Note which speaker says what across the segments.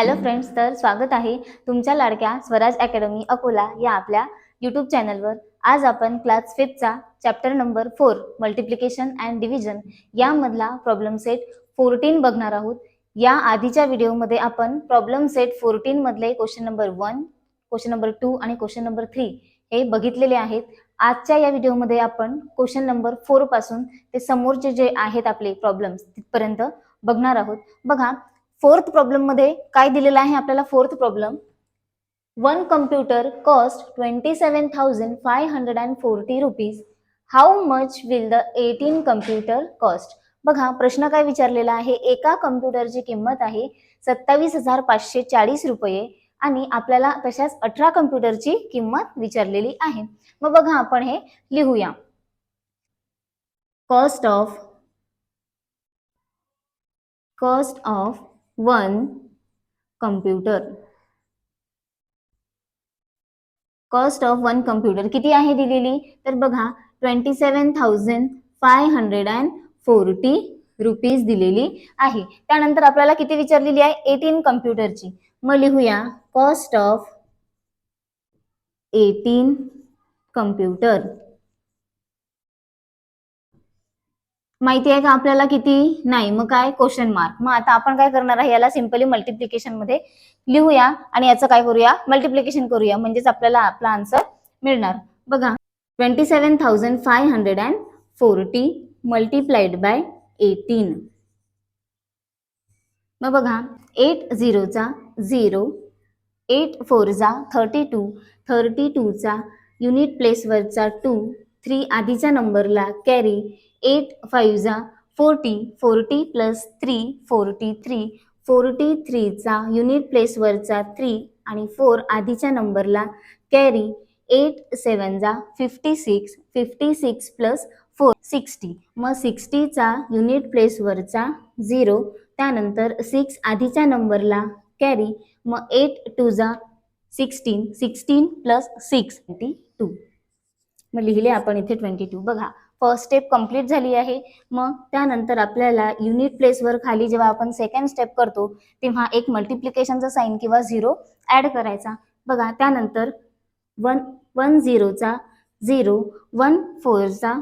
Speaker 1: Hello friends तर स्वागत आहे तुमच्या लाडक्या स्वराज अकॅडमी अकोला या आपल्या यूट्यूब चॅनलवर. आज आपण class फिफ्थचा chapter number four multiplication and division यामधला प्रॉब्लेम सेट फोर्टीन बघणार आहोत. या आधीच्या व्हिडिओमध्ये आपण प्रॉब्लेम सेट फोर्टीन मधले question number one question number two आणि क्वेश्चन नंबर थ्री हे बघितलेले आहेत. आजच्या या व्हिडिओमध्ये आपण क्वेश्चन नंबर फोरपासून ते समोरचे जे आहेत आपले प्रॉब्लेम्स तिथपर्यंत बघणार आहोत. बघा फोर्थ प्रॉब्लेममध्ये काय दिलेलं आहे आपल्याला fourth problem one computer cost twenty seven thousand five hundred and forty rupees how much will the eighteen computer cost बघा प्रश्न काय विचारलेला आहे? एका कम्प्युटरची किंमत आहे सत्तावीस हजार पाचशे चाळीस रुपये आणि आपल्याला तशाच अठरा कम्प्युटरची किंमत विचारलेली आहे. मग बघा आपण हे लिहूया. Cost of cost of one computer. Cost of one computer किती आहे दिलेली? तर बघा twenty seven thousand five hundred and forty rupees दिलेली आहे. त्यानंतर आपल्याला किती विचारलेली आहे? एटीन कम्प्युटरची. मग लिहूया कॉस्ट ऑफ एटीन कम्प्युटर. माहिती आहे का आपल्याला किती? नाही. मग काय? क्वेश्चन मार्क मग आता आपण काय करणार आहे? याला सिम्पली मल्टिप्लिकेशनमध्ये लिहूया आणि याचं काय करूया? मल्टिप्लिकेशन करूया. म्हणजेच आपल्याला आपला आन्सर मिळणार. बघा. Twenty seven thousand five hundred and forty multiplied by eighteen मग बघा. एट झिरोचा झिरो एट फोरचा थर्टी टू थर्टी टूचा युनिट प्लेसवरचा टू थ्री आधीच्या नंबरला carry eight फाईव्हचा forty forty plus three forty three. Forty थ्रीचा unit प्लेसवरचा थ्री आणि फोर आधीच्या नंबरला carry. Eight सेवनचा fifty six fifty six plus four sixty. मग सिक्स्टीचा युनिट प्लेसवरचा झिरो त्यानंतर सिक्स आधीच्या नंबरला कॅरी. मग eight टूजा sixteen sixteen plus six twenty two. मग लिहिले आपण इथे ट्वेंटी टू. बघा फर्स्ट स्टेप कंप्लीट झाली आहे. मग त्यानंतर आपल्याला युनिट प्लेसवर खाली जेव्हा आपण सेकंड स्टेप करतो तेव्हा एक मल्टिप्लिकेशनचा साईन किंवा झिरो ॲड करायचा. बघा त्यानंतर वन वन झिरोचा झिरो वन फोरचा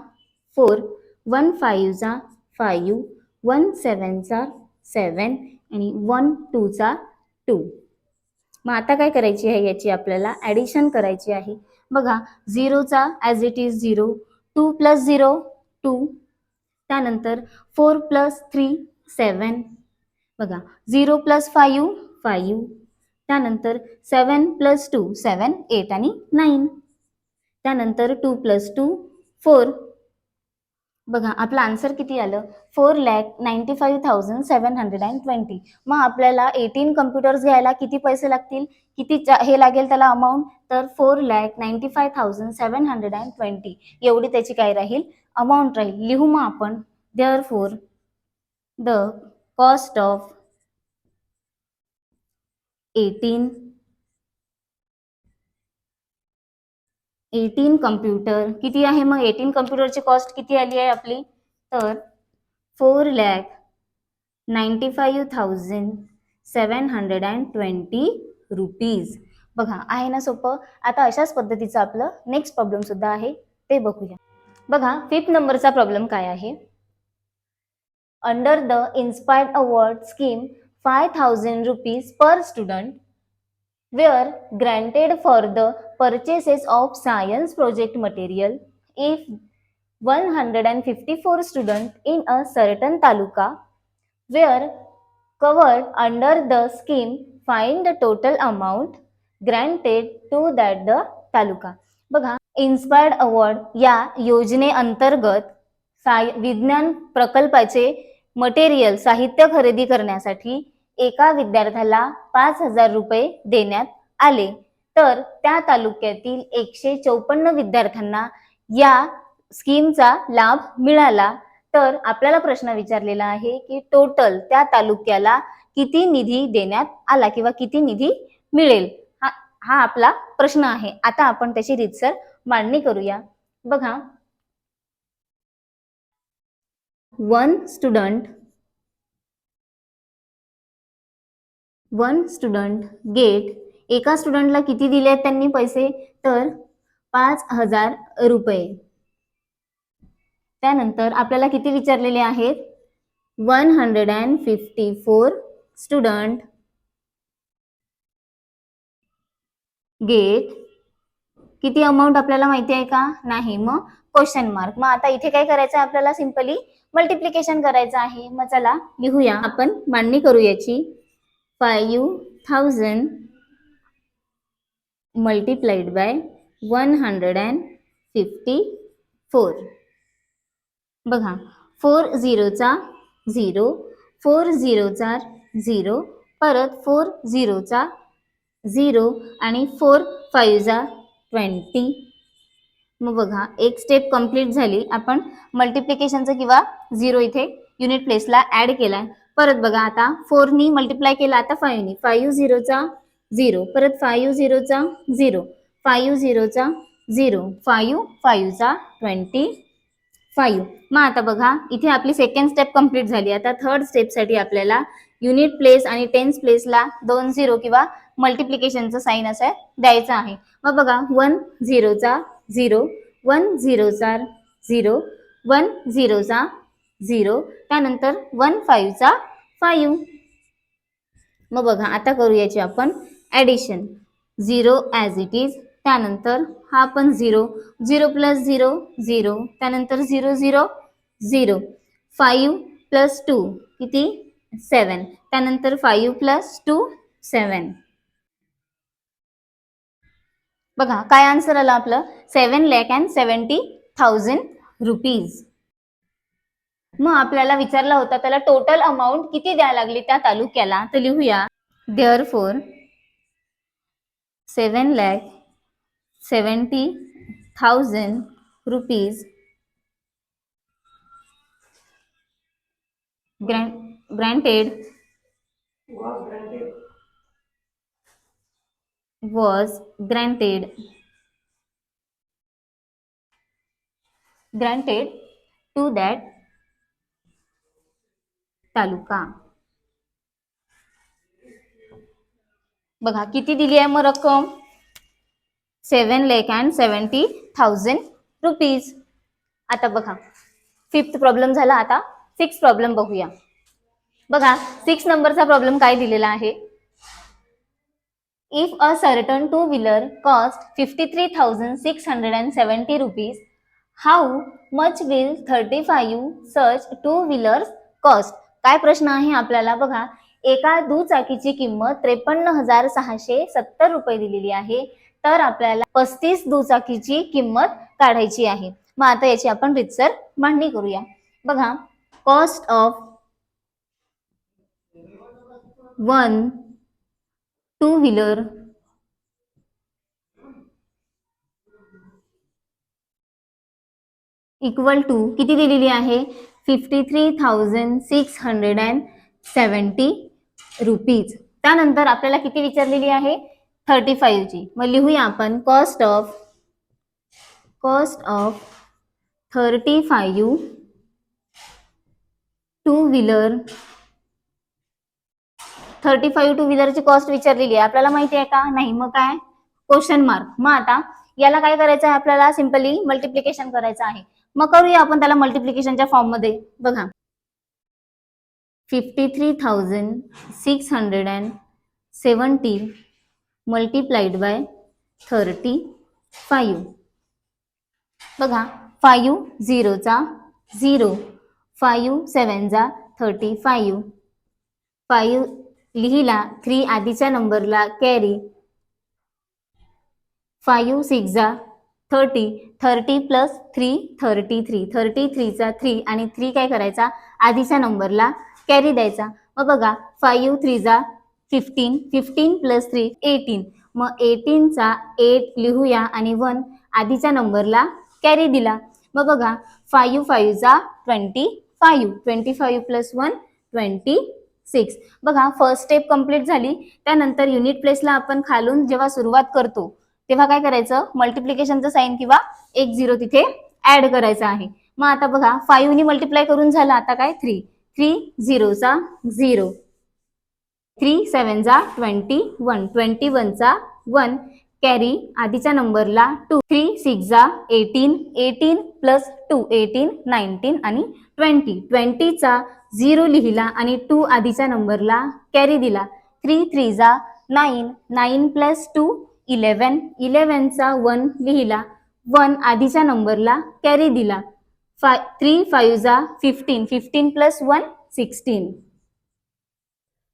Speaker 1: फोर वन फाईव्हचा फाईव्ह वन सेवनचा सेवन आणि वन टूचा टू मग आता काय करायची आहे याची आपल्याला ॲडिशन करायची आहे. बघा झिरोचा as it is zero two plus zero two. त्यानंतर फोर प्लस थ्री सेवन. बघा झिरो प्लस फाईव्ह फाईव्ह. त्यानंतर seven plus two seven eight आणि नाईन. त्यानंतर टू प्लस टू फोर. बघा आपलं आन्सर किती आलं? Four lakh ninety five thousand seven hundred and twenty मग आपल्याला एटीन कम्प्युटर्स घ्यायला किती पैसे लागतील? किती चा- हे लागेल त्याला अमाऊंट तर four lakh ninety five thousand seven hundred and twenty एवढी त्याची काय राहील? अमाऊंट राहील. लिहू मग आपण. Therefore the cost of eighteen eighteen computer. किती आहे मग? एटीन कम्प्युटरची कॉस्ट किती आली आहे आपली? तर four lakh ninety five thousand seven hundred and twenty rupees बघा आहे ना सोपं? आता अशाच पद्धतीचं आपलं नेक्स्ट प्रॉब्लेम सुद्धा आहे. ते बघूया. बघा फिफ्थ नंबरचा प्रॉब्लेम काय आहे? Under the inspired award scheme five thousand rupees per student were granted for the purchases of science project material if one hundred and fifty four student in a certain taluka were covered under the scheme find the total amount granted to that the taluka बघा inspired award या योजने अंतर्गत विज्ञान प्रकल्पाचे material साहित्य खरेदी करण्यासाठी एका विद्यार्थ्याला पाच हजार रुपये देण्यात आले. तर त्या तालुक्यातील एकशे चौपन्न विद्यार्थ्यांना या स्कीमचा लाभ मिळाला. तर आपल्याला प्रश्न विचारलेला आहे की टोटल त्या तालुक्याला किती निधी देण्यात आला किंवा किती निधी मिळेल? हा हा आपला प्रश्न आहे. आता आपण त्याची रीतसर मांडणी करूया. बघा. One student one student get एका स्टुडंटला किती दिले आहेत त्यांनी पैसे? तर पाच हजार रुपये. त्यानंतर आपल्याला किती विचारलेले आहेत? One hundred and fifty four student get किती अमाऊंट आपल्याला माहिती आहे का? नाही मग क्वेश्चन मार्क मग आता इथे काय करायचं आहे आपल्याला? सिम्पली मल्टिप्लिकेशन करायचं आहे. मग चला लिहूया. आपण मांडणी करू याची five thousand multiplied by one hundred and fifty four. बघा फोर झिरोचा झिरो फोर झिरोचा झिरो परत फोर झिरोचा झिरो आणि फोर फाईव्हचा ट्वेंटी. मग बघा एक स्टेप कंप्लीट झाली. आपण मल्टिप्लिकेशनचं किंवा झिरो इथे युनिट प्लेसला ॲड केलाय. परत बघा आता फोरनी मल्टिप्लाय केला आता फाईव्हनी फाईव्ह झिरोचा झिरो परत फाईव्ह झिरोचा झिरो फाईव्ह झिरोचा झिरो फाईव्ह फाईव्हचा ट्वेंटी फाईव्ह मग आता बघा इथे आपली सेकंड स्टेप कंप्लीट झाली. आता थर्ड स्टेपसाठी आपल्याला युनिट प्लेस आणि टेन्स प्लेसला दोन झिरो किंवा मल्टिप्लिकेशनचं साईन असं द्यायचं आहे. मग बघा वन झिरोचा झिरो वन झिरोचा झिरो वन झिरोचा झिरो. त्यानंतर वन फाईव्हचा फाईव्ह. मग बघा आता करू याची आपण addition zero as it is त्यानंतर हा पण zero. Zero plus zero zero. त्यानंतर zero zero zero. Five plus two किती? सेवन त्यानंतर फाईव्ह प्लस टू सेवन बघा काय आन्सर आलं आपलं? Seven lakh and seventy thousand rupees. मग आपल्याला विचारला होता त्याला टोटल अमाऊंट किती द्यायला लागली त्या तालुक्याला? तर लिहूया. Therefore seven lakh seventy thousand rupees granted was granted granted to that taluka. बघा किती दिली आहे मग रक्कम? Seven lakh and seventy thousand rupees आता बघा फिफ्थ प्रॉब्लेम झाला. आता सिक्स प्रॉब्लेम बघूया. बघा सिक्स नंबरचा प्रॉब्लेम काय दिलेला आहे? If a certain two wheeler cost fifty three thousand six hundred and seventy rupees how much will thirty five such two wheelers cost काय प्रश्न आहे आपल्याला? बघा एका दुचाकीची किंमत त्रेपन्न हजार सहाशे सत्तर रुपये दिलेली आहे. तर आपल्याला पस्तीस दुचाकीची किंमत काढायची आहे. मग आता याची आपण रितसर मांडणी करूया. बघा cost of one two wheeler equal to किती दिलेली आहे? Fifty three thousand six hundred and seventy rupees त्यानंतर आपल्याला किती विचारलेली आहे? थर्टी फाईव्हची मग लिहूया आपण. Cost of cost of thirty five two wheeler thirty five two व्हीलरची cost विचारलेली आहे. आपल्याला माहिती आहे का? नाही. मग काय? क्वेश्चन मार्क मग आता याला काय करायचं आहे आपल्याला? सिम्पली मल्टिप्लिकेशन करायचं आहे. मग करूया आपण त्याला मल्टिप्लिकेशनच्या फॉर्ममध्ये. बघा. Fifty three thousand six hundred and seventy multiplied by thirty five बघा फाईव्ह झिरोचा झिरो फाईव्ह सेवनचा थर्टी फाईव्ह फाईव्ह लिहिला थ्री आधीच्या नंबरला carry five सिक्सचा thirty thirty plus three thirty three. Thirty थ्रीचा three आणि थ्री काय करायचा? आधीच्या नंबरला कॅरी द्यायचा. मग बघा five थ्रीचा fifteen fifteen plus three eighteen मग एटीनचा एट लिहूया आणि वन आधीच्या नंबरला कॅरी दिला. मग बघा five फाईव्हचा twenty five twenty five plus one twenty six बघा फर्स्ट स्टेप कंप्लीट झाली. त्यानंतर युनिट प्लेसला आपण खालून जेव्हा सुरुवात करतो तेव्हा काय करायचं? मल्टिप्लिकेशनचं साईन किंवा एक झिरो तिथे ऍड करायचं आहे. मग आता बघा फाईव्हनी मल्टिप्लाय करून झालं आता काय? थ्री थ्री झिरोचा झिरो थ्री सेवनचा ट्वेंटी वन ट्वेंटी वनचा वन कॅरी आधीच्या नंबरला two three सिक्सचा eighteen eighteen plus two eighteen nineteen आणि ट्वेंटी ट्वेंटीचा झिरो लिहिला आणि टू आधीच्या नंबरला कॅरी दिला. Three थ्रीचा nine nine plus two eleven इलेवनचा one लिहिला. वन आधीच्या नंबरला कॅरी दिला. Five three फाईव्हचा fifteen fifteen plus one sixteen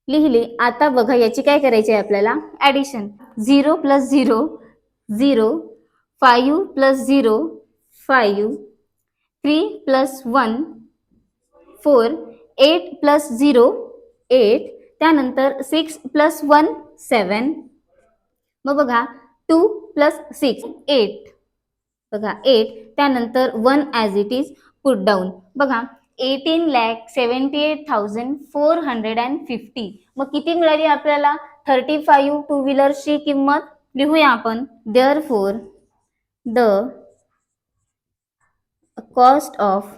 Speaker 1: लिहिले. आता बघा याची काय करायची आहे आपल्याला? Addition zero plus zero zero five plus zero five three plus one four eight plus zero eight त्यानंतर सिक्स प्लस वन सेवन मग बघा टू प्लस सिक्स एट बघा एट त्यानंतर one as it is put down बघा eighteen lakh seventy eight thousand four hundred and fifty मग किती मिळाली आपल्याला? थर्टी फाईव्ह टू व्हीलरची किंमत लिहूया आपण. Therefore the cost of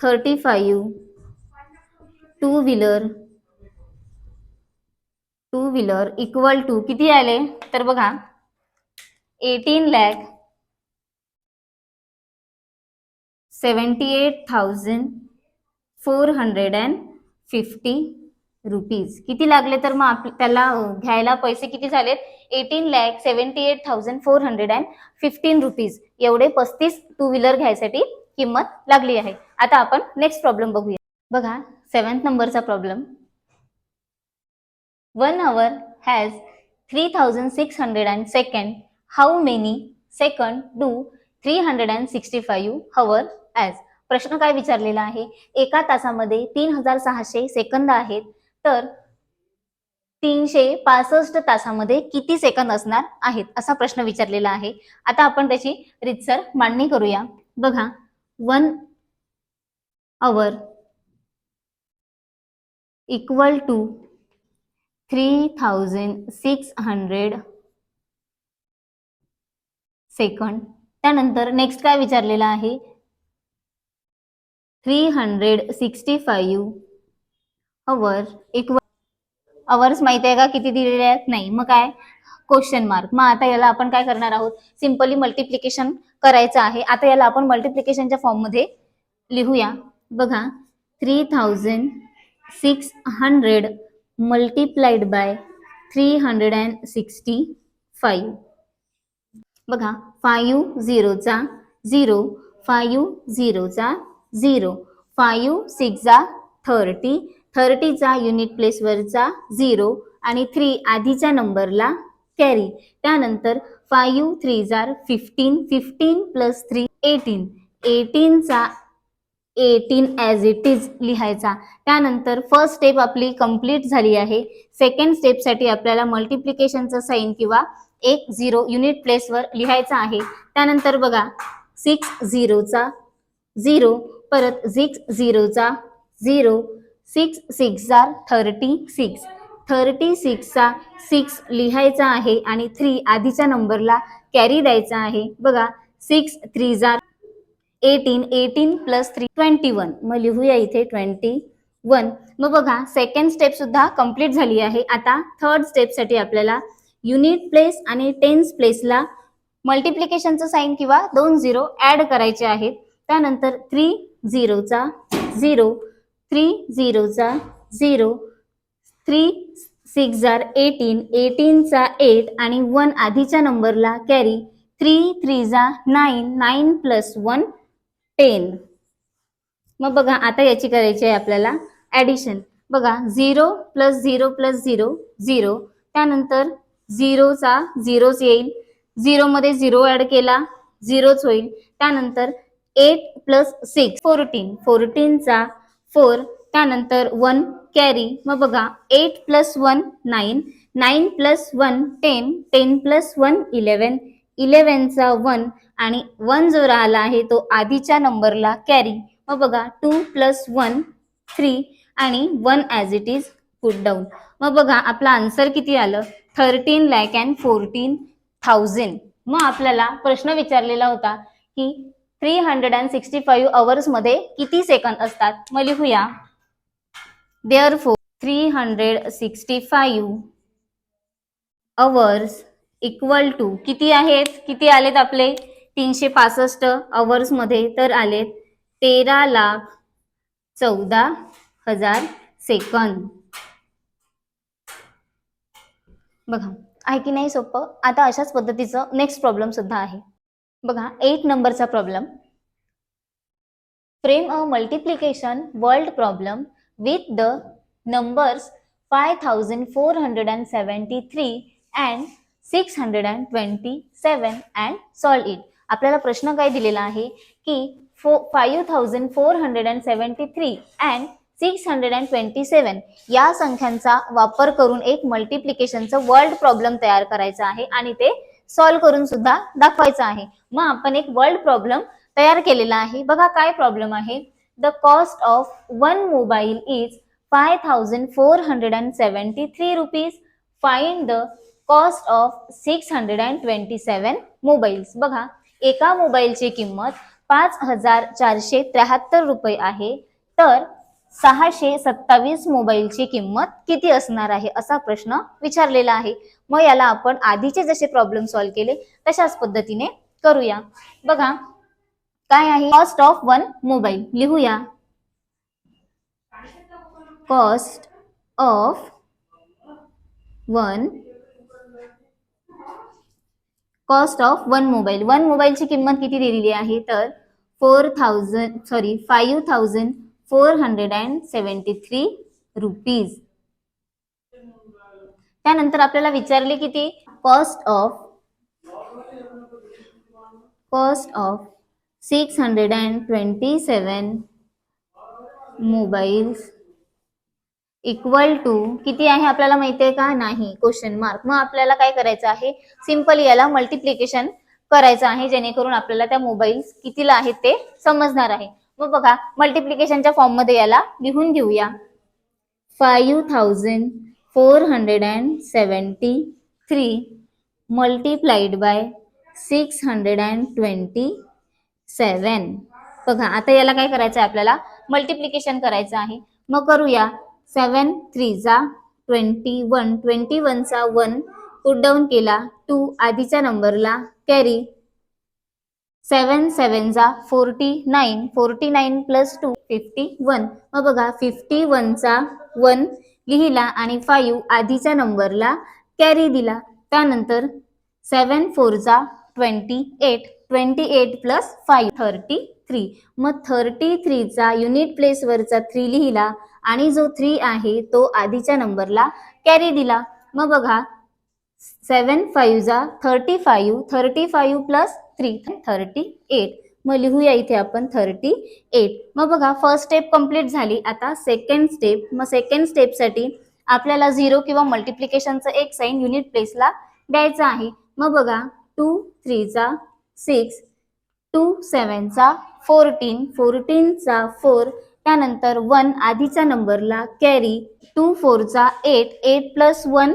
Speaker 1: thirty five two wheeler two wheeler equal to किती आले? तर बघा eighteen lakh seventy eight thousand four hundred and fifty rupees. किती लागले तर मग आप त्याला घ्यायला पैसे किती झालेत? Eighteen lakh seventy eight thousand four hundred and fifteen rupees. एवढे पस्तीस टू व्हीलर घ्यायसाठी किंमत लागली आहे. आता आपण नेक्स्ट प्रॉब्लेम बघूया. बघा सेवन्थ नंबरचा problem. One hour has 3600 second second. How many second do 365 hour as? प्रश्न काय विचारलेला आहे? एका तासामध्ये तीन हजार सहाशे सेकंद आहेत. तर तीनशे पासष्ट तासामध्ये किती सेकंद असणार आहेत? असा प्रश्न विचारलेला आहे. आता आपण त्याची रितसर मांडणी करूया. बघा one hour equal to three thousand six hundred second. त्यानंतर नेक्स्ट काय विचारलेलं आहे? Three hundred sixty five hour equal hours माहिती आहे का? किती दिलेले आहेत? नाही. मग काय? क्वेश्चन मार्क मग आता याला आपण काय करणार आहोत? सिम्पली मल्टिप्लिकेशन करायचं आहे. आता याला आपण मल्टिप्लिकेशनच्या फॉर्ममध्ये लिहूया. बघा. Three thousand six hundred multiplied by three hundred and sixty five बघा फायू झिरोचा झिरो फायू झिरोचा झिरो फायू सिक्सचा थर्टी थर्टीचा युनिट प्लेसवरचा झिरो आणि थ्री आधीच्या नंबरला कॅरी त्यानंतर five three jar fifteen fifteen plus three eighteen एटीनचा eighteen as it is लिहायचा. त्यानंतर फर्स्ट स्टेप आपली कंप्लीट झाली आहे. सेकंड स्टेपसाठी आपल्याला मल्टिप्लिकेशनचं साईन किंवा एक झिरो युनिट प्लेसवर लिहायचा आहे. त्यानंतर बघा सिक्स झिरोचा झिरो परत सिक्स झिरोचा झिरो सिक्स सिक्स जार थर्टी सिक्स थर्टी सिक्सचा सिक्स लिहायचा आहे आणि थ्री आधीच्या नंबरला कॅरी द्यायचा आहे. बघा सिक्स थ्री जार eighteen eighteen plus three twenty one. मग लिहूया इथे ट्वेंटी वन. मग बघा सेकंड स्टेप सुद्धा कंप्लीट झाली आहे. आता थर्ड स्टेपसाठी आपल्याला युनिट प्लेस आणि टेन्स प्लेसला मल्टिप्लिकेशनचं साईन किंवा दोन झिरो ॲड करायचे आहेत. त्यानंतर थ्री झिरोचा झिरो थ्री झिरोचा झिरो थ्री सिक्स जार एटीन एटीनचा एट आणि वन आधीच्या नंबरला carry three थ्रीजा nine nine plus one ten. मग बघा आता याची करायची आहे आपल्याला ॲडिशन बघा zero plus zero plus zero zero त्यानंतर झिरोचा झिरोच येईल. झिरोमध्ये झिरो ॲड केला झिरोच होईल. त्यानंतर एट प्लस सिक्स फोर्टीन फोर्टीनचा फोर त्यानंतर वन कॅरी मग बघा eight plus one nine nine plus one ten ten plus one eleven इलेवनचा one आणि वन जो राहिला आहे तो आधीच्या नंबरला कॅरी मग बघा टू प्लस वन थ्री आणि one as it is put down मग बघा आपला आन्सर किती आलं? Thirteen lakh and fourteen thousand मग आपल्याला प्रश्न विचारलेला होता की three hundred and sixty five अवर्समध्ये किती सेकंद असतात? मग लिहूया. Therefore three hundred sixty five hours equal to किती आहेत? किती आलेत आपले? तीनशे पासष्ट अवर्समध्ये तर आलेत तेरा लाख चौदा हजार सेकंद. बघा आहे की नाही सोपं? आता अशाच पद्धतीचं नेक्स्ट प्रॉब्लेम सुद्धा आहे. बघा एट नंबरचा problem frame a multiplication word problem with the numbers five thousand four hundred and seventy three and six hundred and twenty seven and solve it आपल्याला प्रश्न काय दिलेला आहे? की four five thousand four hundred and seventy three and six hundred and twenty seven या संख्यांचा वापर करून एक मल्टिप्लिकेशनचं वर्ल्ड प्रॉब्लेम तयार करायचा आहे आणि ते सॉल्व्ह करून सुद्धा दाखवायचं आहे. मग आपण एक वर्ल्ड प्रॉब्लेम तयार केलेला आहे. बघा काय प्रॉब्लेम आहे. The cost of one mobile is five thousand four hundred and seventy three rupees find the cost of six hundred and twenty seven mobiles बघा एका मोबाईलची किंमत पाच हजार चारशे त्र्याहत्तर रुपये आहे. तर सहाशे सत्तावीस मोबाईलची किंमत किती असणार आहे असा प्रश्न विचारलेला आहे. मग याला आपण आधीचे जसे प्रॉब्लेम सॉल्व्ह केले तशाच पद्धतीने करूया. बघा काय आहे? कॉस्ट ऑफ वन मोबाईल लिहूया. Cost of one cost of one mobile one मोबाईलची किंमत किती दिलेली आहे? तर four thousand sorry five thousand four hundred and seventy three rupees त्यानंतर आपल्याला विचारले किती? Cost of cost of six hundred and twenty seven mobiles equal to किती आहे आपल्याला माहिती आहे का? नाही. क्वेश्चन मार्क मग आपल्याला काय करायचं आहे? सिंपल याला मल्टिप्लिकेशन करायचं आहे जेणेकरून आपल्याला त्या मोबाईल्स कितीला आहेत ते समजणार आहे. मग बघा मल्टिप्लिकेशनच्या फॉर्ममध्ये याला लिहून घेऊया. Five thousand four hundred and seventy three multiplied by six hundred and twenty seven बघा आता याला काय करायचं आहे? आपल्याला मल्टिप्लिकेशन करायचं आहे. मग करूया. सेवन थ्रीचा ट्वेंटी वन ट्वेंटी वनचा वन पुट डाऊन केला. टू आधीच्या नंबरला carry seven सेवनचा forty nine forty nine plus two fifty one. मग बघा फिफ्टी वनचा वन लिहिला आणि फाईव्ह आधीच्या नंबरला कॅरी दिला. त्यानंतर सेवन फोरचा twenty eight twenty eight plus five thirty three मग थर्टी थ्रीचा युनिट प्लेसवरचा थ्री लिहिला आणि जो थ्री आहे तो आधीच्या नंबरला कॅरी दिला. मग बघा seven फाईव्हचा thirty five thirty five plus three thirty eight मग लिहूया इथे आपण थर्टी एट मग बघा फर्स्ट स्टेप कंप्लीट झाली. आता सेकंड स्टेप मग सेकंड स्टेपसाठी आपल्याला झिरो किंवा मल्टिप्लिकेशनचं एक साईन युनिट प्लेसला द्यायचं आहे. मग बघा टू थ्रीचा सिक्स टू सेवनचा फोर्टीन फोर्टीनचा फोर त्यानंतर वन आधीच्या नंबरला कॅरी टू फोरचा eight eight plus one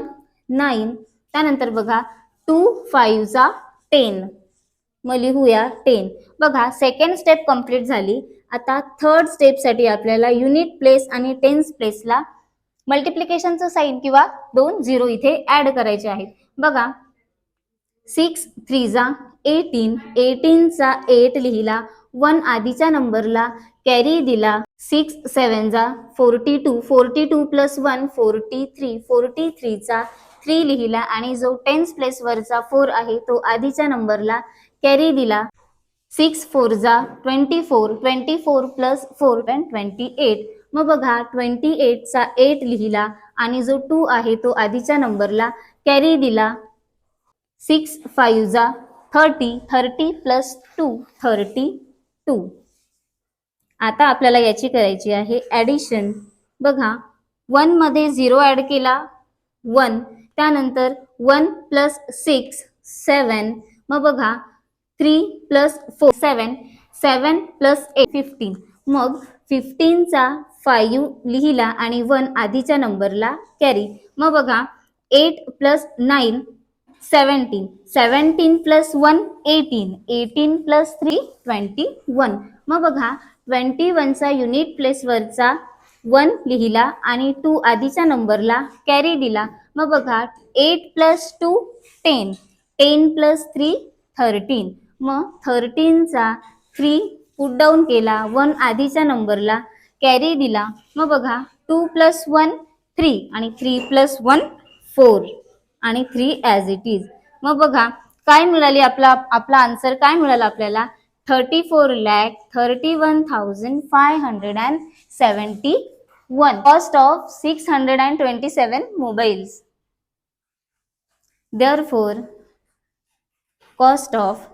Speaker 1: nine त्यानंतर बघा टू फाईव्हचा टेन मग लिहूया टेन बघा सेकंड स्टेप कंप्लीट झाली. आता थर्ड स्टेपसाठी आपल्याला युनिट प्लेस आणि टेन्स प्लेसला मल्टिप्लिकेशनचं साईन किंवा दोन झिरो इथे ऍड करायचे आहेत. बघा सिक्स थ्रीचा एटीन एटीनचा एट लिहिला वन आधीच्या नंबरला कॅरी दिला six सेवनचा forty two forty two plus one forty three forty थ्रीचा three लिहिला आणि जो टेन्स प्लेसवरचा फोर आहे तो आधीच्या नंबरला कॅरी दिला. सिक्स फोरचा twenty four twenty four plus four twenty eight. मग बघा ट्वेंटी एटचा एट लिहिला आणि जो टू आहे तो आधीच्या नंबरला कॅरी दिला. Six फाईव्हचा thirty thirty plus two thirty two. आता आपल्याला याची करायची आहे ॲडिशन बघा वनमध्ये झिरो ॲड केला वन त्यानंतर वन प्लस सिक्स सेवन मग बघा three plus four seven seven plus eight fifteen मग फिफ्टीनचा फाईव्ह लिहिला आणि वन आधीच्या नंबरला कॅरी मग बघा eight plus nine seventeen seventeen plus one eighteen eighteen plus three twenty one मग बघा ट्वेंटी वनचा युनिट प्लेसवरचा वन लिहिला आणि टू आधीच्या नंबरला कॅरी दिला. मग बघा eight plus two ten ten plus three thirteen मग थर्टीनचा थ्री पुट डाऊन केला वन आधीच्या नंबरला कॅरी दिला. मग बघा टू प्लस वन थ्री आणि थ्री प्लस वन फोर आणि थ्री ॲज इट इज मग बघा काय मिळाली आपला आपला आन्सर काय मिळाला आपल्याला? Thirty four lakh thirty one thousand five hundred and seventy one cost of six hundred and twenty seven mobiles therefore cost of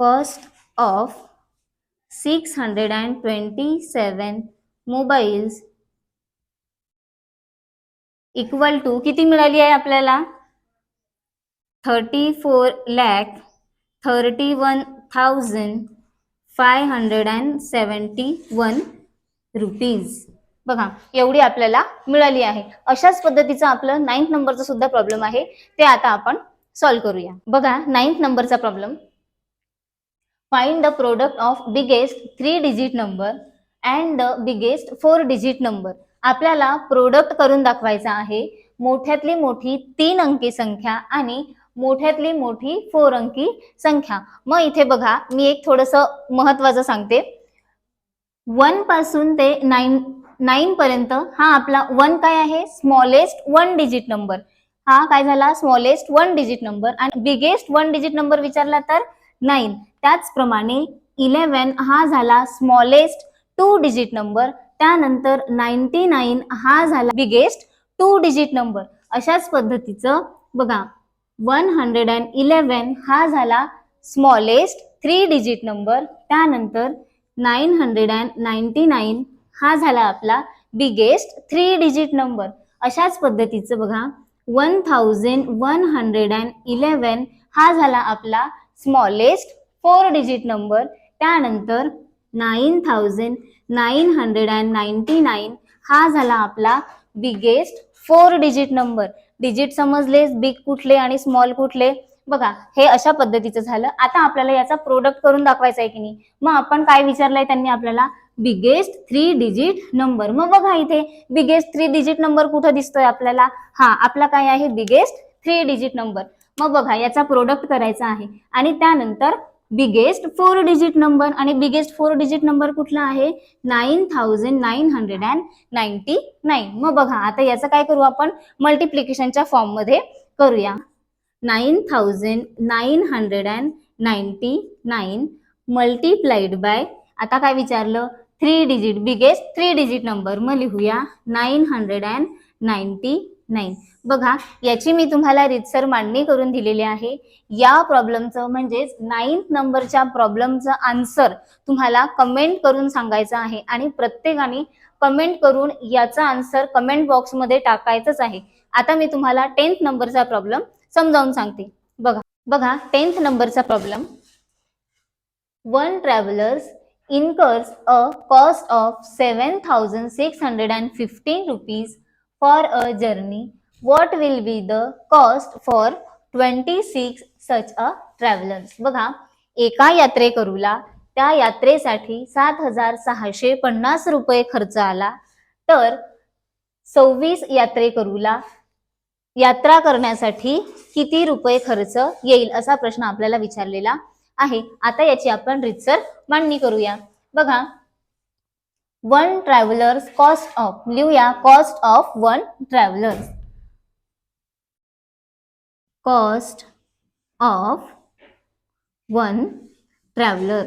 Speaker 1: cost of six hundred and twenty seven mobiles equal to किती मिळाली आहे आपल्याला? Thirty four lakh thirty one thousand five hundred and seventy one rupees. बघा एवढी आपल्याला मिळाली आहे. अशाच पद्धतीचं आपलं नाईन्थ नंबरचा सुद्धा प्रॉब्लेम आहे. ते आता आपण सॉल्व्ह करूया. बघा नाईन्थ नंबरचा problem find the product of biggest three digit number and the biggest four digit number आपल्याला प्रोडक्ट करून दाखवायचा आहे. मोठ्यातली मोठी तीन अंकी संख्या आणि मोठ्यातली मोठी फोर अंकी संख्या. मग इथे बघा मी एक थोडस महत्वाचं सांगते. वनपासून ते नाईन नाईन पर्यंत हा आपला वन काय आहे? स्मॉलेस्ट वन डिजिट नंबर हा काय झाला? स्मॉलेस्ट वन डिजिट नंबर आणि बिगेस्ट वन डिजिट नंबर विचारला तर नाईन त्याचप्रमाणे इलेवन हा झाला स्मॉलेस्ट टू डिजिट नंबर त्यानंतर नाईन्टी नाईन हा झाला बिगेस्ट टू डिजिट नंबर अशाच पद्धतीचं बघा वन हंड्रेड अँड इलेवन हा झाला स्मॉलेस्ट थ्री डिजिट नंबर त्यानंतर nine hundred and ninety nine हा झाला आपला बिगेस्ट थ्री डिजिट नंबर अशाच पद्धतीचं बघा one thousand one hundred and eleven हा झाला आपला स्मॉलेस्ट फोर डिजिट नंबर त्यानंतर nine thousand nine hundred and ninety nine हा झाला आपला biggest four digit number digit समजले बिग कुठले आणि स्मॉल कुठले? बघा हे अशा पद्धतीचं झालं. आता आपल्याला याचा प्रोडक्ट करून दाखवायचा आहे की नाही? मग आपण काय विचारलंय त्यांनी आपल्याला? बिगेस्ट थ्री डिजिट नंबर मग बघा इथे बिगेस्ट थ्री डिजिट नंबर कुठं दिसतोय आपल्याला? हा आपला काय आहे? बिगेस्ट थ्री डिजिट नंबर मग बघा याचा प्रोडक्ट करायचा आहे. आणि त्यानंतर बिगेस्ट फोर डिजिट नंबर आणि बिगेस्ट फोर डिजिट नंबर कुठला आहे? Nine thousand nine hundred and ninety nine. मग बघा आता याचं काय करू आपण? मल्टिप्लिकेशनच्या फॉर्ममध्ये करूया. Nine thousand nine hundred and ninety nine multiplied by आता काय विचारलं? Three digit biggest three digit number. मग लिहूया. नाईन हंड्रेड अँड नाईन्टी नाही. बघा याची मी तुम्हाला रितसर मांडणी करून दिलेली आहे. या प्रॉब्लेमचं म्हणजेच नाईन्थ नंबरच्या प्रॉब्लेमचं आन्सर तुम्हाला कमेंट करून सांगायचं आहे आणि प्रत्येकाने कमेंट करून याचा आन्सर कमेंट बॉक्समध्ये टाकायचंच आहे. आता मी तुम्हाला टेन्थ नंबरचा प्रॉब्लेम समजावून सांगते. बघा बघा टेन्थ नंबरचा problem one travellers incurs a cost of seven thousand six hundred and fifteen rupees for a journey what will be the cost for 26 such a travelers? बघा एका यात्रेकरूला त्या यात्रेसाठी सात हजार सहाशे पन्नास रुपये खर्च आला. तर सव्वीस यात्रेकरूला यात्रा करण्यासाठी किती रुपये खर्च येईल असा प्रश्न आपल्याला विचारलेला आहे. आता याची आपण रितसर मांडणी करूया. बघा वन ट्रॅव्हलर्स कॉस्ट ऑफ लिहूया cost of one travellers cost of one traveller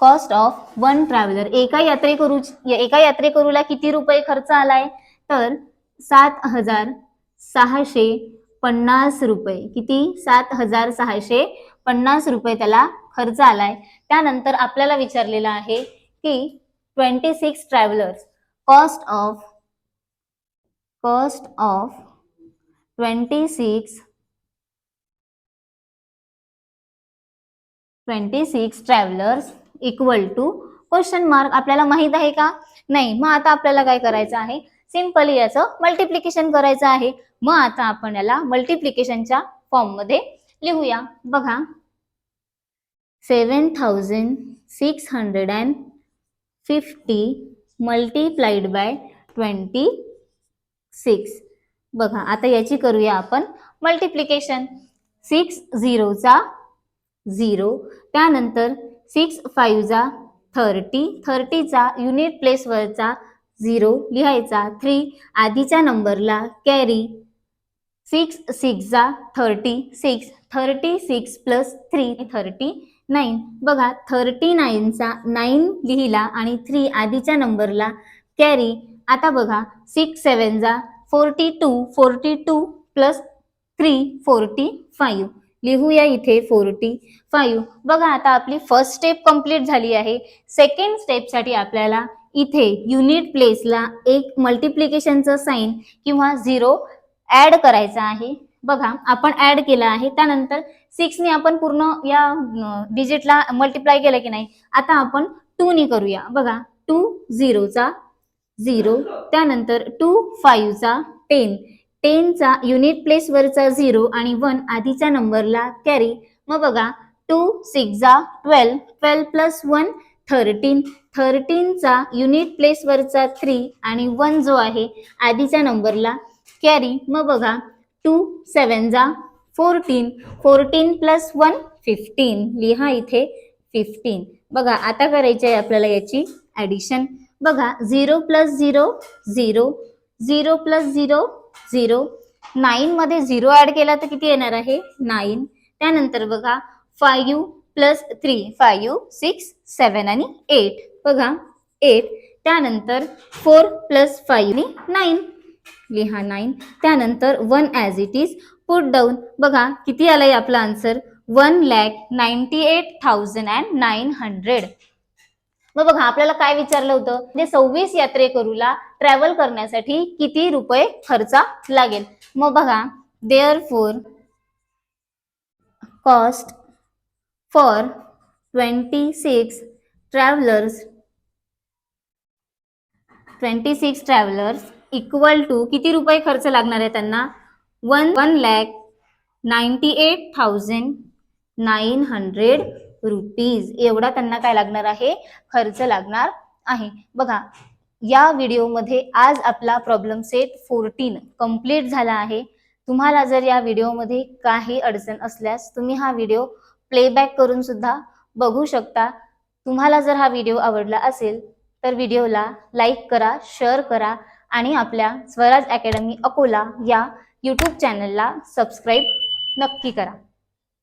Speaker 1: cost of one traveller एका यात्रेकरू एका यात्रेकरूला किती रुपये खर्च आलाय? तर सात हजार सहाशे पन्नास रुपये. किती? सात हजार सहाशे पन्नास रुपये त्याला खर्च आलाय. त्यानंतर आपल्याला विचारलेलं आहे की twenty six travellers cost of cost of twenty six twenty six travellers equal to question mark आपल्याला माहीत आहे का? नाही. मग आता आपल्याला काय करायचं आहे? सिम्पली याचं मल्टिप्लिकेशन करायचं आहे. मग आता आपण याला मल्टिप्लिकेशनच्या फॉर्ममध्ये लिहूया. बघा. Seven thousand six hundred and fifty multiplied by twenty six. बघा आता याची करूया आपण मल्टिप्लिकेशन. सिक्स झिरोचा झिरो त्यानंतर सिक्स फाईव्हचा थर्टी थर्टीचा युनिट प्लेसवरचा झिरो लिहायचा थ्री आधीच्या नंबरला carry. Six सिक्सचा thirty six thirty six plus three thirty nine. बघा थर्टी नाईनचा नाईन लिहिला आणि थ्री आधीच्या नंबरला कॅरी आता बघा six सेवनचा forty two forty two plus three forty five. लिहूया इथे फोर्टी फाईव्ह. बघा आता आपली फर्स्ट स्टेप कंप्लीट झाली आहे. सेकंड स्टेपसाठी आपल्याला इथे युनिट प्लेसला एक मल्टिप्लिकेशनचं साईन किंवा झिरो ॲड करायचा आहे. बघा आपण ॲड केला आहे. त्यानंतर सिक्सने आपण पूर्ण या डिजिटला मल्टिप्लाय केलं की नाही आता आपण टूनी करूया. बघा टू झिरोचा झिरो त्यानंतर टू फाईव्हचा टेन टेनचा युनिट प्लेसवरचा झिरो आणि वन आधीच्या नंबरला कॅरी मग बघा two सिक्सचा twelve twelve plus one thirteen थर्टीनचा unit प्लेसवरचा थ्री आणि वन जो आहे आधीच्या नंबरला कॅरी. मग बघा टू सेवन जा fourteen fourteen plus one fifteen लिहा इथे फिफ्टीन बघा आता करायची आहे आपल्याला याची ॲडिशन बघा zero plus zero zero zero plus zero zero नाईनमध्ये zero add केला तर किती येणार आहे? नाईन त्यानंतर बघा five plus three five six seven आणि एट बघा एट त्यानंतर फोर प्लस फाईव्ह नाईन लिहा नाईन. त्यानंतर one as it is put down बघा किती आलंय आपला answer one lakh ninety eight thousand and nine hundred. मग बघा आपल्याला काय विचारलं होतं? म्हणजे सव्वीस यात्रेकरूला ट्रॅव्हल करण्यासाठी किती रुपये खर्चा लागेल? मग बघा there four cost for twenty six travellers twenty six travellers equal to किती रुपये खर्च लागणार आहे त्यांना? One one lakh ninety eight thousand nine hundred rupees एवढा त्यांना काय लागणार आहे? खर्च लागणार आहे. बघा या व्हिडिओमध्ये आज आपला प्रॉब्लेम सेट फोर्टीन कंप्लीट झाला आहे. तुम्हाला जर या व्हिडिओमध्ये काही अडचण असल्यास तुम्ही हा व्हिडिओ प्लेबॅक करून सुद्धा बघू शकता. तुम्हाला जर हा व्हिडिओ आवडला असेल तर व्हिडिओला लाईक करा शेअर करा. आणि आपल्या स्वराज अकॅडमी अकोला या यूट्यूब चॅनलला सबस्क्राईब नक्की करा.